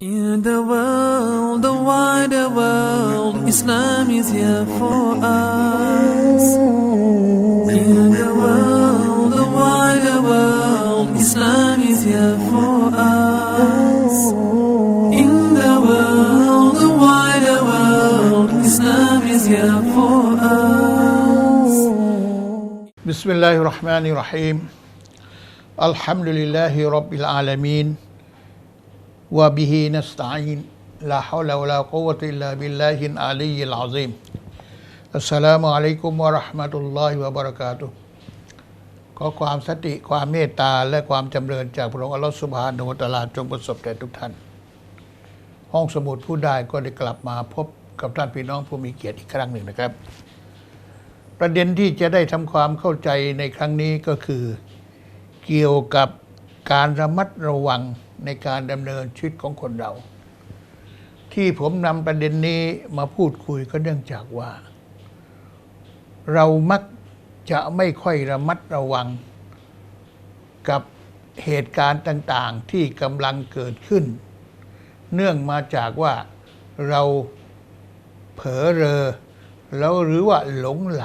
In the world, the wider world, Islam is here for us. In the world, the wider world, Islam is here for us. In the world, the wider world, Islam is here for us. วะบิฮินัสตัยน์ลาฮาวลาวลากุวติลาบิลลาฮิอาลีลอาซิมอัสสลามุอะลัยกุมวะราะห์มะตุลลอฮิวะบะเราะกาตุขอความสติความเมตตาและความจำเริญจากพระองค์อัลลอฮฺสุบฮานุตะลาจงประสบแก่ทุกท่าน ห้องสมุดผู้ได้ก็ได้กลับมาพบกับท่านพี่น้องผู้มีเกียรติอีกครั้งหนึ่งนะครับ ประเด็นที่จะได้ทำความเข้าใจในครั้งนี้ก็คือ เกี่ยวกับการระมัดระวัง ในการดำเนินชีวิตของคนเรา ที่ผมนำประเด็นนี้มาพูดคุยก็เนื่องจากว่า เรามักจะไม่ค่อยระมัดระวัง กับเหตุการณ์ต่างๆที่กำลังเกิดขึ้น เนื่องมาจากว่าเราเผลอเรอ แล้วหรือว่าหลงไหล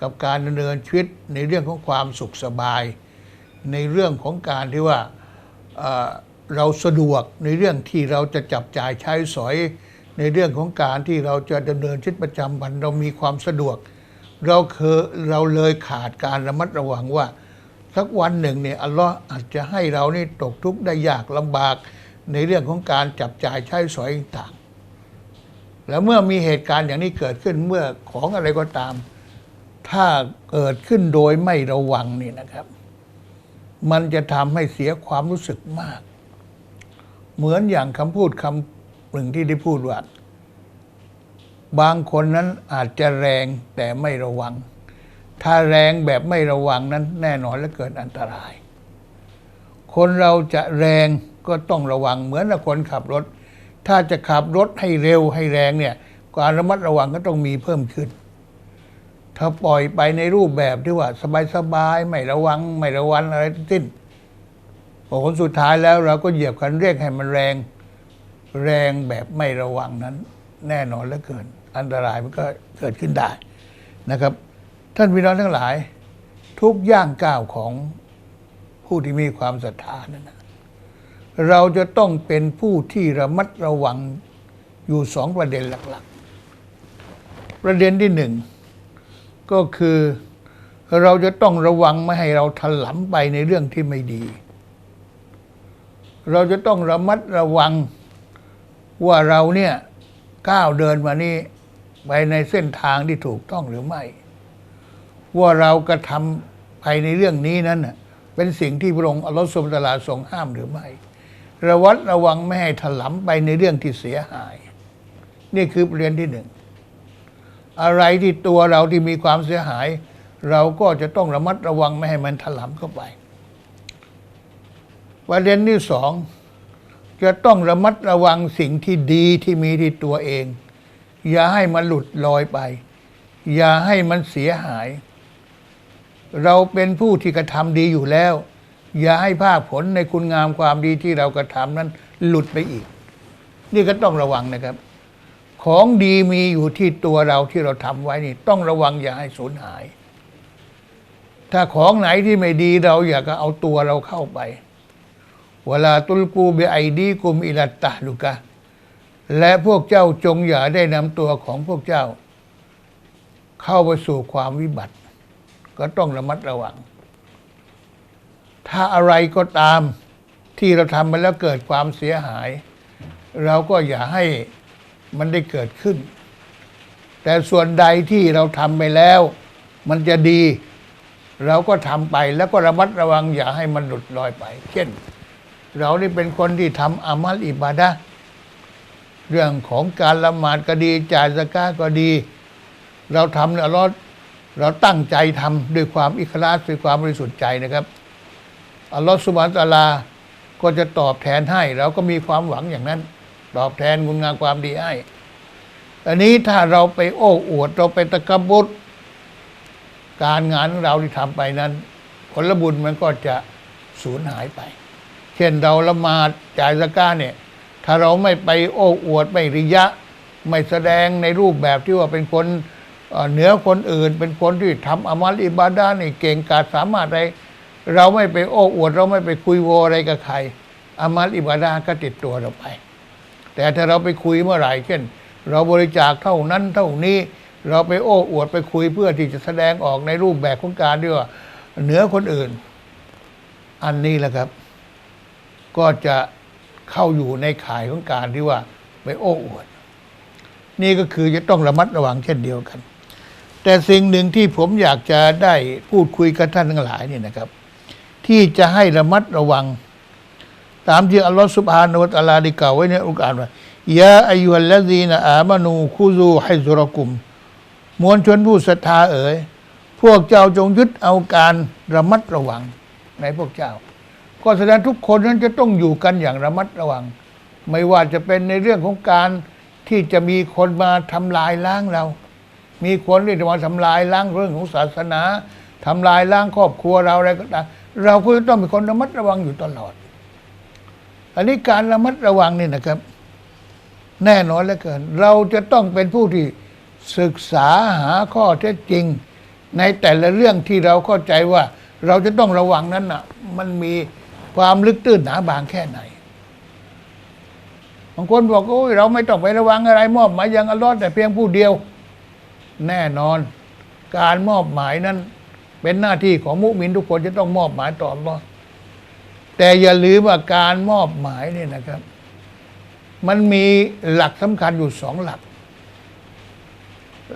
กับการดำเนินชีวิตในเรื่องของความสุขสบาย ในเรื่องของการที่ว่า เราสะดวกในเรื่องที่เราจะจับจ่ายใช้สอย ในเรื่องของการที่เราจะดำเนินชีวิตประจำวันเรามีความสะดวก เราเคยเราเลยขาดการระมัดระวังว่า สักวันหนึ่งเนี่ยอัลลอฮ์อาจจะให้เรานี่ตกทุกข์ได้ยากลำบากในเรื่องของการจับจ่ายใช้สอยต่างๆแล้วเมื่อมีเหตุการณ์อย่างนี้เกิดขึ้นเมื่อของอะไรก็ตาม ถ้าเกิดขึ้นโดยไม่ระวังนี่นะครับ มันจะทำให้เสียความรู้สึกมาก เหมือนอย่างคำพูดคำหนึ่งที่ได้พูดว่า บางคนนั้นอาจจะแรงแต่ไม่ระวัง ถ้าแรงแบบไม่ระวังนั้นแน่นอนและเกิดอันตราย คนเราจะแรงก็ต้องระวังเหมือนกับคนขับรถ ถ้าจะขับรถให้เร็วให้แรงเนี่ยการระมัดระวังก็ต้องมีเพิ่มขึ้น ถ้าปล่อยไปในรูปแบบที่ว่า สบายๆไม่ระวังไม่ระวังอะไรทั้งสิ้น ผลสุดท้ายแล้วเราก็เหยียบคันเร่งให้มันแรง แรงแบบไม่ระวังนั้น แน่นอนเหลือเกิน อันตรายมันก็เกิดขึ้นได้นะครับ ท่านพี่น้องทั้งหลาย ทุกย่างก้าวของผู้ที่มีความศรัทธานั้นนะเราจะต้องเป็นผู้ที่ระมัดระวังอยู่สองประเด็นหลักๆ ประเด็นที่หนึ่งก็คือเราจะต้องระวังไม่ให้เราถลำไปในเรื่องที่ไม่ดี เราจะต้องระมัดระวังว่าเราเนี่ยก้าวเดินมานี่ไปในเส้นทางที่ถูกต้องหรือไม่ ว่าเรากระทำไปในเรื่องนี้นั้นเป็นสิ่งที่พระองค์อัลลอฮฺสุบตลาทรงห้ามหรือไม่ ระวัดระวังไม่ให้ถลำไปในเรื่องที่เสียหาย นี่คือประเด็นที่หนึ่งอะไรที่ตัวเราที่มีความเสียหาย เราก็จะต้องระมัดระวังไม่ให้มันถลำเข้าไป ประเด็นที่สองจะต้องระมัดระวังสิ่งที่ดีที่มีที่ตัวเอง อย่าให้มันหลุดลอยไป อย่าให้มันเสียหาย เราเป็นผู้ที่กระทำดีอยู่แล้ว อย่าให้ภาคผลในคุณงามความดีที่เรากระทำนั้นหลุดไปอีก นี่ก็ต้องระวังนะครับ ของดีมีอยู่ที่ตัวเราที่เราทำไว้นี่ ต้องระวังอย่าให้สูญหาย ถ้าของไหนที่ไม่ดีเราอยากจะเอาตัวเราเข้าไป วลาตุลกูเบไอดีกุมอิลัตตะลุกะ และพวกเจ้าจงอย่าได้นำตัวของพวกเจ้า เข้าไปสู่ความวิบัติ ก็ต้องระมัดระวัง ถ้าอะไรก็ตามที่เราทำไปแล้วเกิดความเสียหาย เราก็อย่าให้มันได้เกิดขึ้น แต่ส่วนใดที่เราทำไปแล้ว มันจะดี เราก็ทำไปแล้วก็ระมัดระวังอย่าให้มันหลุดลอยไป เช่น เรานี่เป็นคนที่ทำอามัลอิบาดะเรื่องของการละหมาดก็ดีจ่ายสกาก็ดี เราทำเนี่ยเราเราตั้งใจทำด้วยความอิคลาสด้วยความบริสุทธิ์ใจนะครับอัลลอฮฺสุบานตะอาลาก็จะตอบแทนให้ เราก็มีความหวังอย่างนั้น ตอบแทนคุณงามความดีให้อันนี้ถ้าเราไปโอ้อวด เราไปตะกบดการงานของเราที่ทำไปนั้น ผลบุญมันก็จะสูญหายไป ช่นเราละหมาดจ่ายสก้าเนี่ย ถ้าเราไม่ไปโอ้อวดไม่ริยะ ไม่แสดงในรูปแบบที่ว่าเป็นคนเอ่อเหนือคนอื่น เป็นคนที่ทำอามัลอิบาดานี่เก่งกาจสามารถอะไรเราไม่ไปโอ้อวด เราไม่ไปคุยโวอะไรกับใครอามัลอิบาดาก็ติดตัวเราไป แต่ถ้าเราไปคุยเมื่อไหร่เช่น เราบริจาคเท่านั้นเท่านี้ เราไปโอ้อวดไปคุยเพื่อที่จะแสดงออกในรูปแบบของการที่ว่าเหนือคนอื่น อันนี้แหละครับ ก็จะเข้าอยู่ในข่ายของการที่ว่าไปโอ้อวด นี่ก็คือจะต้องระมัดระวังเช่นเดียวกัน แต่สิ่งหนึ่งที่ผมอยากจะได้พูดคุยกับท่านทั้งหลายนี่นะครับ ที่จะให้ระมัดระวัง ตามที่อัลลอฮฺสุบฮานาอะตะอาลาได้กล่าวไว้ในอุกอานว่ายาอายุฮัลลซีนอามานูคูซูให้ซุรกุม มวลชนผู้ศรัทธาเอ๋ยพวกเจ้าจงยึดเอาการระมัดระวังในพวกเจ้า ก็แสดงทุกคนนั้นจะต้องอยู่กันอย่างระมัดระวัง ไม่ว่าจะเป็นในเรื่องของการที่จะมีคนมาทำลายล้างเรา มีคนที่จะมาทำลายล้างเรื่องของศาสนาทำลายล้างครอบครัวเราอะไรก็ตามเราก็ต้องเป็นคนระมัดระวังอยู่ตลอด อันนี้การระมัดระวังนี่นะครับ แน่นอนเหลือเกิน เราจะต้องเป็นผู้ที่ศึกษาหาข้อเท็จจริง ในแต่ละเรื่องที่เราเข้าใจว่า เราจะต้องระวังนั้นอะ มันมี ความลึกตื้นหนาบางแค่ไหนบางคนบอกโอ้ยเราไม่ต้องไประวังอะไรมอบหมายยังอัลลอฮ์แต่เพียงผู้เดียว แน่นอน การมอบหมายนั้น เป็นหน้าที่ของมุมินทุกคนจะต้องมอบหมายต่ออัลลอฮ์แต่อย่าลืมว่าการมอบหมายเนี่ยนะครับ มันมีหลักสำคัญอยู่สองหลัก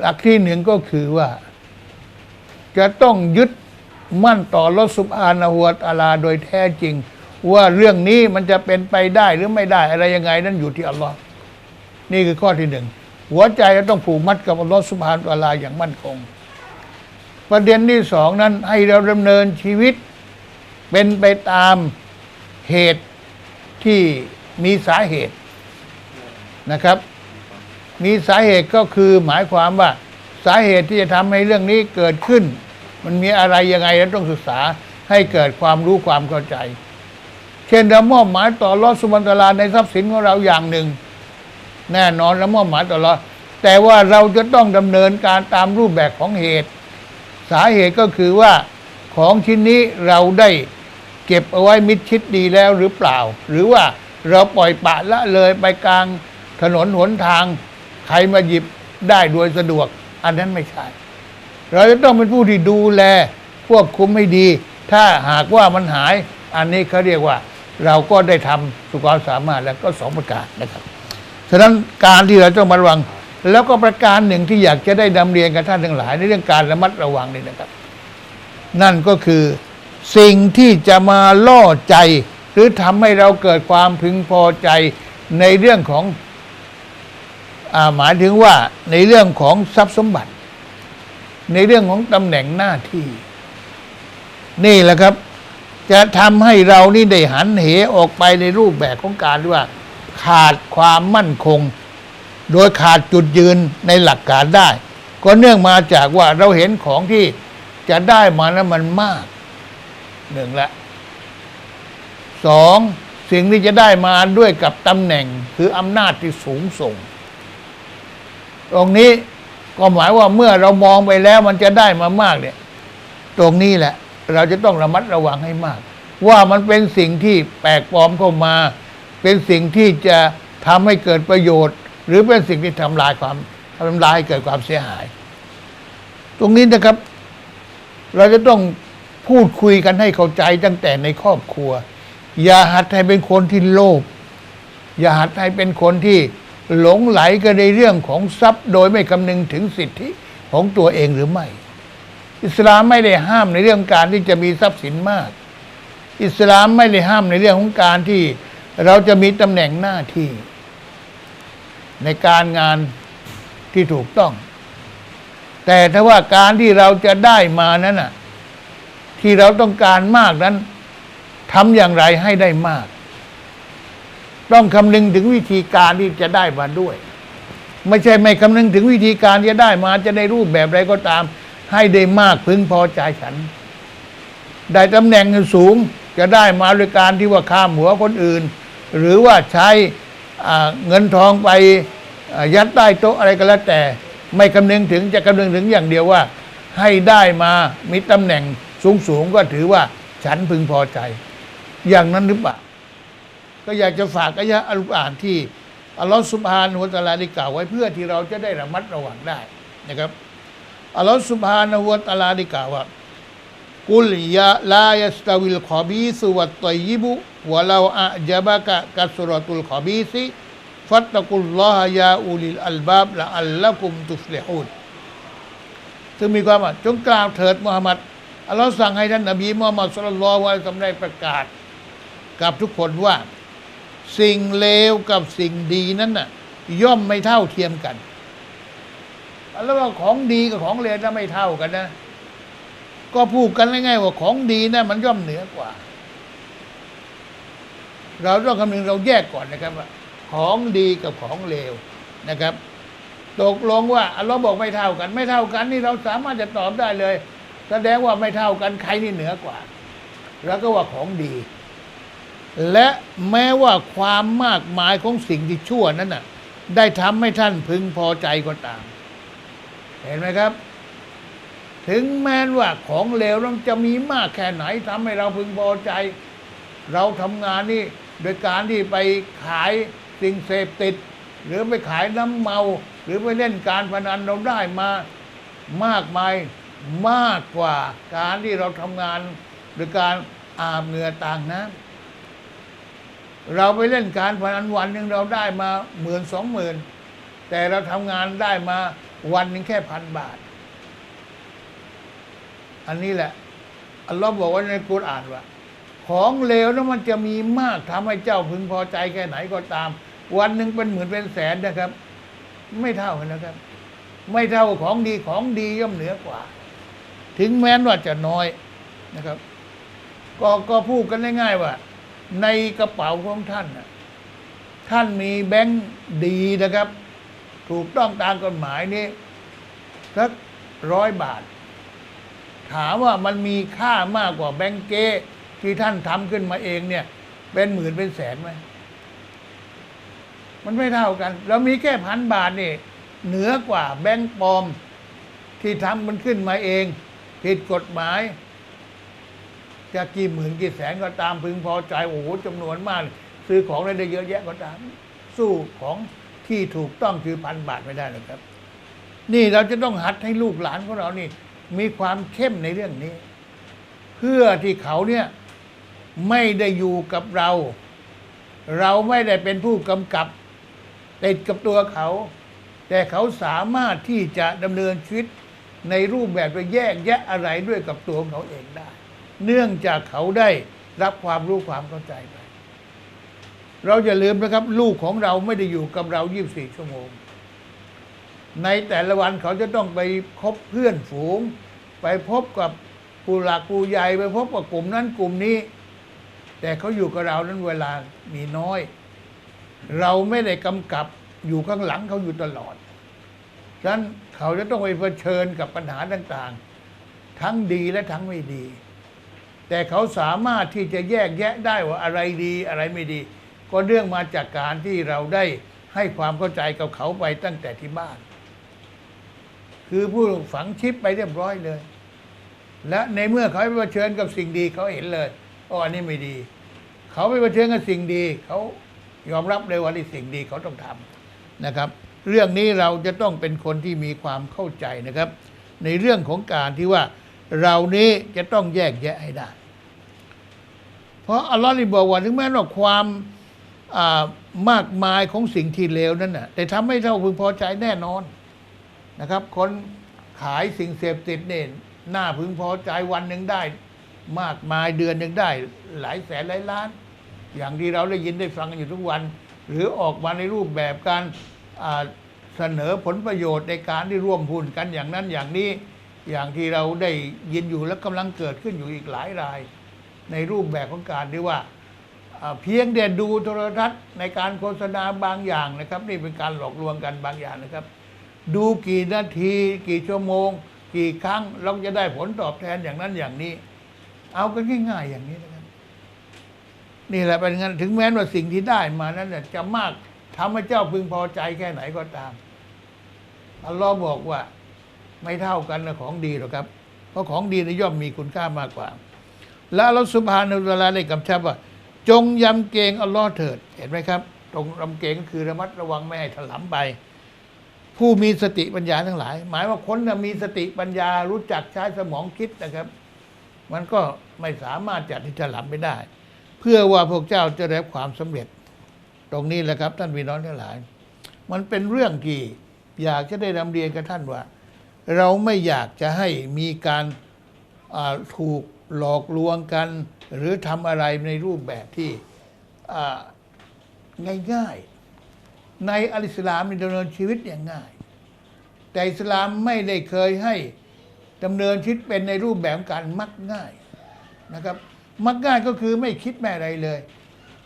หลักที่หนึ่งก็คือว่า จะต้องยึด มั่นต่อรสุบอานะฮวตอาลาโดยแท้จริง ว่าเรื่องนี้มันจะเป็นไปได้หรือไม่ได้อะไรยังไงนั่นอยู่ที่อัลลอฮ์นี่คือข้อที่หนึ่งหัวใจจะต้องผูกมัดกับอัลลอฮ์สุบฮานตะอาลาอย่างมั่นคง ประเด็นที่สองนั้นให้เราดำเนินชีวิต เป็นไปตามเหตุที่มีสาเหตุนะครับ มีสาเหตุก็คือหมายความว่าสาเหตุที่จะทำให้เรื่องนี้เกิดขึ้น มันมีอะไรยังไงเราต้องศึกษาให้เกิดความรู้ความเข้าใจ เช่นเรามอบหมายต่อรอดสุบันตลาในทรัพย์สินของเราอย่างหนึ่ง แน่นอนเรามอบหมายต่อรอดแต่ว่าเราจะต้องดำเนินการตามรูปแบบของเหตุ สาเหตุก็คือว่าของชิ้นนี้เราได้เก็บเอาไว้มิดชิดดีแล้วหรือเปล่า หรือว่าเราปล่อยปะละเลยไปกลางถนนหนทาง ใครมาหยิบได้โดยสะดวก อันนั้นไม่ใช่ เราจะต้องเป็นผู้ที่ดูแลควบคุมให้ดี ถ้าหากว่ามันหาย อันนี้เขาเรียกว่า เราก็ได้ทำสุความสามารถแล้วก็สองประการนะครับฉะนั้นการที่เราต้องมาระวัง แล้วก็ประการหนึ่งที่อยากจะได้นำเรียนกับท่านทั้งหลาย ในเรื่องการระมัดระวังนี่นะครับ นั่นก็คือสิ่งที่จะมาล่อใจ หรือทำให้เราเกิดความพึงพอใจในเรื่องของอหมายถึงว่าในเรื่องของทรัพย์สมบัติ ในเรื่องของตำแหน่งหน้าที่ นี่แหละครับ จะทำให้เรานี่ได้หันเหออกไปในรูปแบบของการที่ว่า ขาดความมั่นคง โดยขาดจุดยืนในหลักการได้ ก็เนื่องมาจากว่าเราเห็นของที่จะได้มานั้นมันมากหนึ่งละสองสิ่งที่จะได้มาด้วยกับตำแหน่งคืออำนาจที่สูงส่ง ตรงนี้ ก็หมายว่าเมื่อเรามองไปแล้วมันจะได้มามากเนี่ย ตรงนี้แหละ เราจะต้องระมัดระวังให้มาก ว่ามันเป็นสิ่งที่แปลกปลอมเข้ามา เป็นสิ่งที่จะทำให้เกิดประโยชน์ หรือเป็นสิ่งที่ทำลายความทำลายให้เกิดความเสียหาย ตรงนี้นะครับ เราจะต้องพูดคุยกันให้เข้าใจตั้งแต่ในครอบครัว อย่าหัดให้เป็นคนที่โลภอย่าหัดให้เป็นคนที่ หลงไหลกันในเรื่องของทรัพย์โดยไม่คำนึงถึงสิทธิของตัวเองหรือไม่ อิสลามไม่ได้ห้ามในเรื่องการที่จะมีทรัพย์สินมาก อิสลามไม่ได้ห้ามในเรื่องของการที่เราจะมีตำแหน่งหน้าที่ ในการงานที่ถูกต้อง แต่ถ้าว่าการที่เราจะได้มานั้นน่ะ ที่เราต้องการมากนั้นทำอย่างไรให้ได้มาก ต้องคำนึงถึงวิธีการที่จะได้มาด้วย ไม่ใช่ไม่คำนึงถึงวิธีการจะได้มาจะได้รูปแบบใดก็ตาม ให้ได้มากพึงพอใจฉัน ได้ตำแหน่งสูงจะได้มาโดยการที่ว่าข้ามหัวคนอื่น หรือว่าใช้เงินทองไปยัดใต้โต๊ะอะไรก็แล้วแต่ ไม่คำนึงถึงจะคำนึงถึงอย่างเดียวว่า ให้ได้มามีตำแหน่งสูงสูงๆก็ถือว่าฉันพึงพอใจ อย่างนั้นหรือเปล่า ก็อยากจะฝากอายะอัลกุรอานที่อัลลอฮฺสุบฮานะฮูวตะอลาได้กล่าวไว้เพื่อที่เราจะได้ระมัดระวังได้นะครับอัลลอฮฺสุบฮานะฮูวตะอลาได้กล่าวว่ากุลยะลายสตาวิลขอบีสุวัตตอยิบุวะลาอะจับะกะกัสรตุลขอบีซิฟัตตะกุลลอฮยาอูลิลอัลบาบละอัลละกุมตุฟลิฮูนซึ่งมีความว่าจงกล่าวเถิดมุฮัมมัดอัลลอฮ์สั่งให้ท่านนบีมุฮัมมัดสุลลัลลอฮุอะลัยฮิวะซัลลัมได้ประกาศ กับทุกคนว่า สิ่งเลวกับสิ่งดีนั้นน่ะ ย่อมไม่เท่าเทียมกันแล้วว่าของดีกับของเลวนั้นไม่เท่ากันนะ ก็พูดกันง่ายๆว่าของดีนะมันย่อมเหนือกว่า เราต้องคำนึงเราแยกก่อนนะครับว่าของดีกับของเลวนะครับ ตกลงว่าอัลลอฮ์บอกไม่เท่ากัน ไม่เท่ากันนี่เราสามารถจะตอบได้เลย แสดงว่าไม่เท่ากันใครนี่เหนือกว่า แล้วก็ว่าของดี และแม้ว่าความมากมายของสิ่งที่ชั่วนั้นน่ะ ได้ทำให้ท่านพึงพอใจก็ตาม เห็นไหมครับ ถึงแม้ว่าของเลวนั้นจะมีมากแค่ไหนทำให้เราพึงพอใจ เราทำงานนี่โดยการที่ไปขายสิ่งเสพติด หรือไปขายน้ำเมา หรือไปเล่นการพนันเราได้มามากมายมากกว่าการที่เราทำงานโดยการอาบเหงื่อต่างน้ำ เราไปเล่นการพนันวันหนึ่งเราได้มาหมื่นสองหมื่นแต่เราทำงานได้มาวันหนึ่งแค่พันบาท อันนี้แหละ อัลลอฮ์บอกว่าในกุรอานว่า ของเลวนั้นมันจะมีมากทำให้เจ้าพึงพอใจแค่ไหนก็ตาม วันหนึ่งเป็นหมื่นเป็นแสนนะครับ ไม่เท่ากันนะครับ ไม่เท่าของดีของดีย่อมเหนือกว่า ถึงแม้นว่าจะน้อยนะครับ ก็ก็พูดกันง่ายๆว่า ในกระเป๋าของท่านน่ะท่านมีแบงค์ดีนะครับ ถูกต้องตามกฎหมายนี้สักร้อยบาท ถามว่ามันมีค่ามากกว่าแบงก์เก้ที่ท่านทำขึ้นมาเองเนี่ย เป็นหมื่นเป็นแสนไหมมันไม่เท่ากัน เรามีแค่พันบาทนี่เหนือกว่าแบงก์ปลอม ที่ทำมันขึ้นมาเอง ผิดกฎหมาย จะกี่หมื่นกี่แสนก็ตามพึงพอใจโอ้โหจำนวนมาก ซื้อของได้เยอะแยะก็ตาม สู้ของที่ถูกต้องคือพันบาทไม่ได้หรอกครับ นี่เราจะต้องหัดให้ลูกหลานของเรานี่ มีความเข้มในเรื่องนี้ เพื่อที่เขาเนี่ยไม่ได้อยู่กับเรา เราไม่ได้เป็นผู้กำกับติดกับตัวเขา แต่เขาสามารถที่จะดำเนินชีวิตในรูปแบบไปแยกแยะอะไรด้วยกับตัวของเขาเองได้ เนื่องจากเขาได้รับความรู้ความเข้าใจไป เราอย่าลืมนะครับ ลูกของเราไม่ได้อยู่กับเรา 24 ชั่วโมง ในแต่ละวันเขาจะต้องไปพบเพื่อนฝูง ไปพบกับผู้หลักผู้ใหญ่ไปพบกับกลุ่มนั้นกลุ่มนี้ แต่เขาอยู่กับเรานั้นเวลามีน้อย เราไม่ได้กำกับอยู่ข้างหลังเขาอยู่ตลอดฉะนั้นเขาจะต้องไปเผชิญกับปัญหาต่างๆ ทั้งดีและทั้งไม่ดี แต่เขาสามารถที่จะแยกแยะได้ว่าอะไรดีอะไรไม่ดี ก็เรื่องมาจากการที่เราได้ให้ความเข้าใจกับเขาไปตั้งแต่ที่บ้าน คือผู้ฝังชิปไปเรียบร้อยเลย และในเมื่อเขาไปเผชิญกับสิ่งดีเขาเห็นเลยอ๋ออันนี้ไม่ดี เขาไปเผชิญกับสิ่งดี เขายอมรับเลยว่านี่สิ่งดีเขาต้องทำนะครับ เรื่องนี้เราจะต้องเป็นคนที่มีความเข้าใจนะครับ ในเรื่องของการที่ว่าเรานี้จะต้องแยกแยะให้ได้ เพราะอัลลอฮ์นี่บอกว่าถึงแม้ว่าความมากมายของสิ่งที่เลวนั้นน่ะแต่ทำให้เราพึงพอใจแน่นอนนะครับ คนขายสิ่งเสพติดเนี่ยน่าพึงพอใจวันหนึ่งได้ มากมายเดือนหนึ่งได้ หลายแสนหลายล้าน อย่างที่เราได้ยินได้ฟังกันอยู่ทุกวัน หรือออกมาในรูปแบบการเสนอผลประโยชน์ในการที่ร่วมหุ้นกันอย่างนั้นอย่างนี้อย่างที่เราได้ยินอยู่และกำลังเกิดขึ้นอยู่อีกหลายราย ในรูปแบบของการที่ว่าเพียงเดียดูโทรทัศน์ในการโฆษณาบางอย่างนะครับ นี่เป็นการหลอกลวงกันบางอย่างนะครับ ดูกี่นาทีกี่ชั่วโมง กี่ครั้งเราจะได้ผลตอบแทนอย่างนั้นอย่างนี้ เอากันง่ายๆอย่างนี้นะครับนี่แหละเป็นงั้นถึงแม้ว่าสิ่งที่ได้มานั้นจะมากทำให้เจ้าพึงพอใจแค่ไหนก็ตามอัลลอฮ์บอกว่าไม่เท่ากันนะของดีหรอกครับ เพราะของดีนะย่อมมีคุณค่ามากกว่า และอัลลอฮ์สุบฮานาอัลลอฮ์ได้กำชับว่า จงยำเกรงอัลลอฮ์เถิด เห็นไหมครับ ตรงยำเกรงก็คือระมัดระวังไม่ให้ถลำไป ผู้มีสติปัญญาทั้งหลาย หมายว่าคนมีสติปัญญารู้จักใช้สมองคิดนะครับ มันก็ไม่สามารถจะที่จะหลับไม่ได้ เพื่อว่าพวกเจ้าจะได้ความสำเร็จ ตรงนี้แหละครับ ท่านพี่น้องทั้งหลาย มันเป็นเรื่องที่อยากจะได้นำเรียนกับท่านว่า เราไม่อยากจะให้มีการถูก หลอกลวงกัน หรือทำอะไรในรูปแบบที่ง่ายๆ ในอัลอิสลามดำเนินชีวิตอย่างง่าย แต่อิสลามไม่ได้เคยให้ดำเนินชีวิตเป็นในรูปแบบการมักง่ายนะครับมักง่ายก็คือไม่คิดแม่อะไรเลย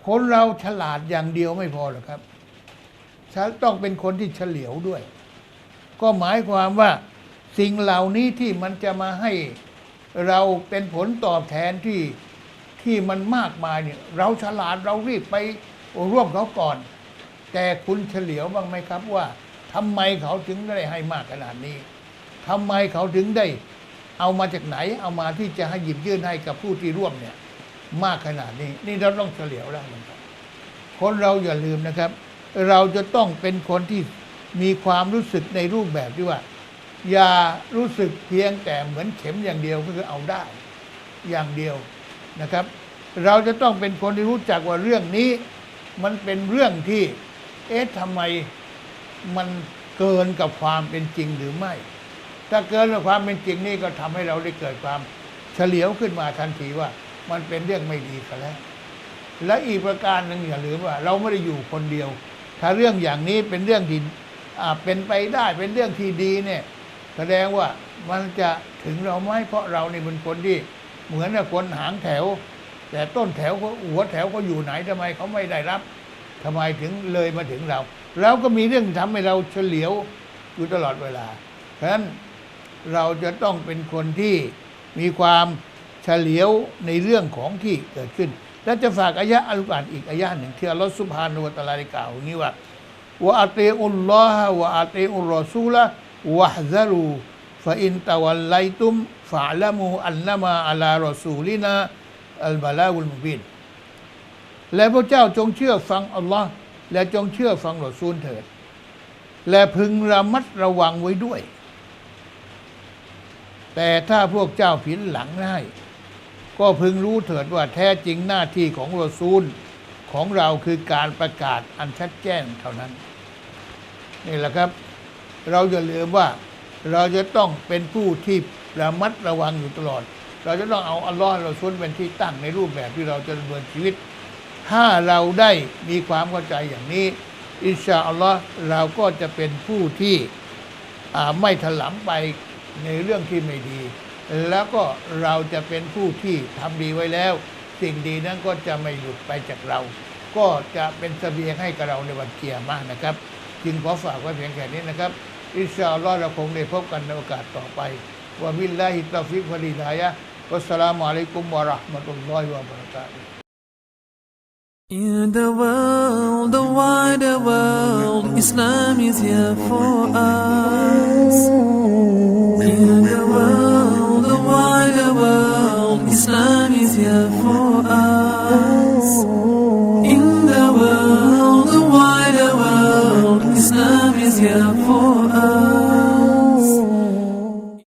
คนเราฉลาดอย่างเดียวไม่พอหรอกครับต้องเป็นคนที่เฉลียวด้วย ก็หมายความว่าสิ่งเหล่านี้ที่มันจะมาให้ เราเป็นผลตอบแทนที่ที่มันมากมายเนี่ย เราฉลาดเรารีบไปร่วมเขาก่อน แต่คุณเฉลียวบ้างไหมครับว่าทำไมเขาถึงได้ให้มากขนาดนี้ทำไมเขาถึงได้ เอามาจากไหน เอามาที่จะให้หยิบยื่นให้กับผู้ที่ร่วมเนี่ย มากขนาดนี้ นี่เราต้องเฉลียวแล้วนะครับคนเราอย่าลืมนะครับ เราจะต้องเป็นคนที่มีความรู้สึกในรูปแบบที่ว่า อย่ารู้สึกเพียงแต่เหมือนเข็มอย่างเดียวก็คือเอาได้อย่างเดียวนะครับ เราจะต้องเป็นคนที่รู้จักว่าเรื่องนี้ มันเป็นเรื่องที่ เอ๊ะทำไมมันเกินกับความเป็นจริงหรือไม่ ถ้าเกินกับความเป็นจริงนี่ก็ทำให้เราได้เกิดความเฉลียวขึ้นมาทันทีว่า มันเป็นเรื่องไม่ดีกันแล้ว และอีกประการหนึ่งอย่าลืมว่า เราไม่ได้อยู่คนเดียว ถ้าเรื่องอย่างนี้เป็นเรื่องที่เป็นไปได้เป็นเรื่องที่ดีเนี่ย แสดงว่ามันจะถึงเราไหมเพราะเรานี่เป็นคนที่ เหมือนกับคนหางแถว แต่ต้นแถวก็หัวแถวก็อยู่ไหนทำไมเขาไม่ได้รับทำไมถึงเลยมาถึงเราเราก็มีเรื่องทำให้เราเฉลียวอยู่ตลอดเวลาเพราะฉะนั้นเราจะต้องเป็นคนที่มีความเฉลียวในเรื่องของที่เกิดขึ้น และจะฝากอายะอัลกุรอานอีกอายะหนึ่งที่อัลลอฮฺสุบฮานุวะตะอาลาได้กล่าวอย่างนี้ว่าวะอาติอุลลอฮะวะอาติอุลรอซูละ วะฮซารูฟะอินตะวัลไลตุมฟะละมูอันนามะอัลารอซูลินาอัลบาลาอุลมุบินและพระเจ้าจงเชื่อฟังอัลลอฮ์และจงเชื่อฟังรอซูลเถิด และพึงระมัดระวังไว้ด้วย แต่ถ้าพวกเจ้าผินหลังให้ก็พึงรู้เถิดว่าแท้จริงหน้าที่ของรอซูลของเราคือการประกาศอันชัดแจ้งเท่านั้น นี่แหละครับ เราอย่าลืมว่าเราจะต้องเป็นผู้ที่ระมัดระวังอยู่ตลอด เราจะต้องเอาอัลลอฮ์เราซุนเป็นที่ตั้งในรูปแบบที่เราจะดำเนินชีวิต ถ้าเราได้มีความเข้าใจอย่างนี้ อินชาอัลลอฮ์เราก็จะเป็นผู้ที่ไม่ถลำไปในเรื่องที่ไม่ดี แล้วก็เราจะเป็นผู้ที่ทำดีไว้แล้ว สิ่งดีนั้นก็จะไม่หลุดไปจากเรา ก็จะเป็นเสบียงให้กับเราในวันเกียร์มากนะครับ จึงขอฝากไว้เพียงแค่นี้นะครับ อินชาอัลลอฮ์เราคงได้พบกันในโอกาสต่อไปวะบิลลาฮิตตอฟิกวะลิดายะวัสสลามุอะลัยกุมวะราะห์มะตุลลอฮิวะบะเราะกาตุ In the world, the wider world, Islam is here for us. In the world, the wider world, Islam is here for us. till